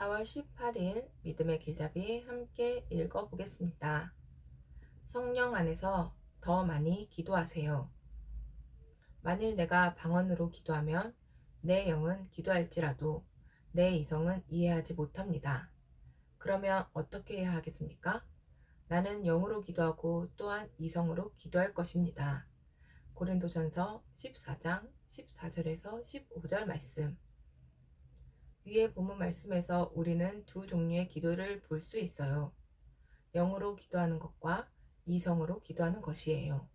4월 18일 믿음의 길잡이 함께 읽어보겠습니다. 성령 안에서 더 많이 기도하세요. 만일 내가 방언으로 기도하면 내 영은 기도할지라도 내 이성은 이해하지 못합니다. 그러면 어떻게 해야 하겠습니까? 나는 영으로 기도하고 또한 이성으로 기도할 것입니다. 고린도전서 14장 14절에서 15절 말씀. 위에 본문 말씀에서 우리는 두 종류의 기도를 볼 수 있어요. 영으로 기도하는 것과 이성으로 기도하는 것이에요.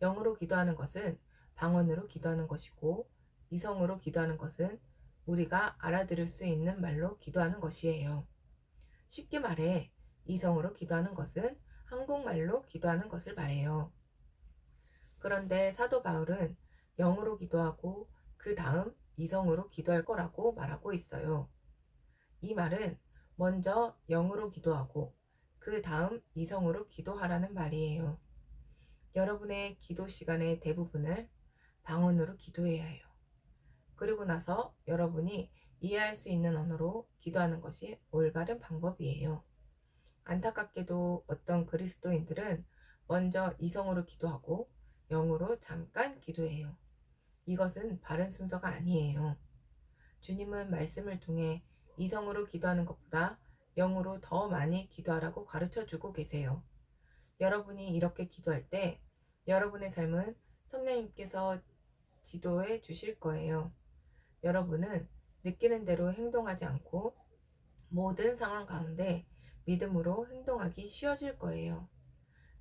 영으로 기도하는 것은 방언으로 기도하는 것이고 이성으로 기도하는 것은 우리가 알아들을 수 있는 말로 기도하는 것이에요. 쉽게 말해 이성으로 기도하는 것은 한국말로 기도하는 것을 말해요. 그런데 사도 바울은 영으로 기도하고 그 다음 이성으로 기도할 거라고 말하고 있어요. 이 말은 먼저 영으로 기도하고 그 다음 이성으로 기도하라는 말이에요. 여러분의 기도 시간의 대부분을 방언으로 기도해야 해요. 그리고 나서 여러분이 이해할 수 있는 언어로 기도하는 것이 올바른 방법이에요. 안타깝게도 어떤 그리스도인들은 먼저 이성으로 기도하고 영으로 잠깐 기도해요. 이것은 바른 순서가 아니에요. 주님은 말씀을 통해 이성으로 기도하는 것보다 영으로 더 많이 기도하라고 가르쳐 주고 계세요. 여러분이 이렇게 기도할 때 여러분의 삶은 성령님께서 지도해 주실 거예요. 여러분은 느끼는 대로 행동하지 않고 모든 상황 가운데 믿음으로 행동하기 쉬워질 거예요.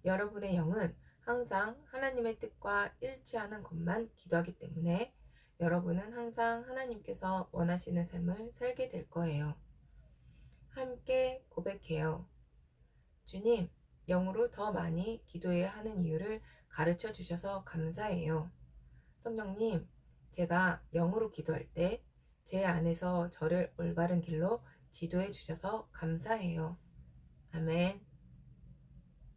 여러분의 영은 항상 하나님의 뜻과 일치하는 것만 기도하기 때문에 여러분은 항상 하나님께서 원하시는 삶을 살게 될 거예요. 함께 고백해요. 주님, 영으로 더 많이 기도해야 하는 이유를 가르쳐 주셔서 감사해요. 성령님, 제가 영으로 기도할 때 제 안에서 저를 올바른 길로 지도해 주셔서 감사해요. 아멘.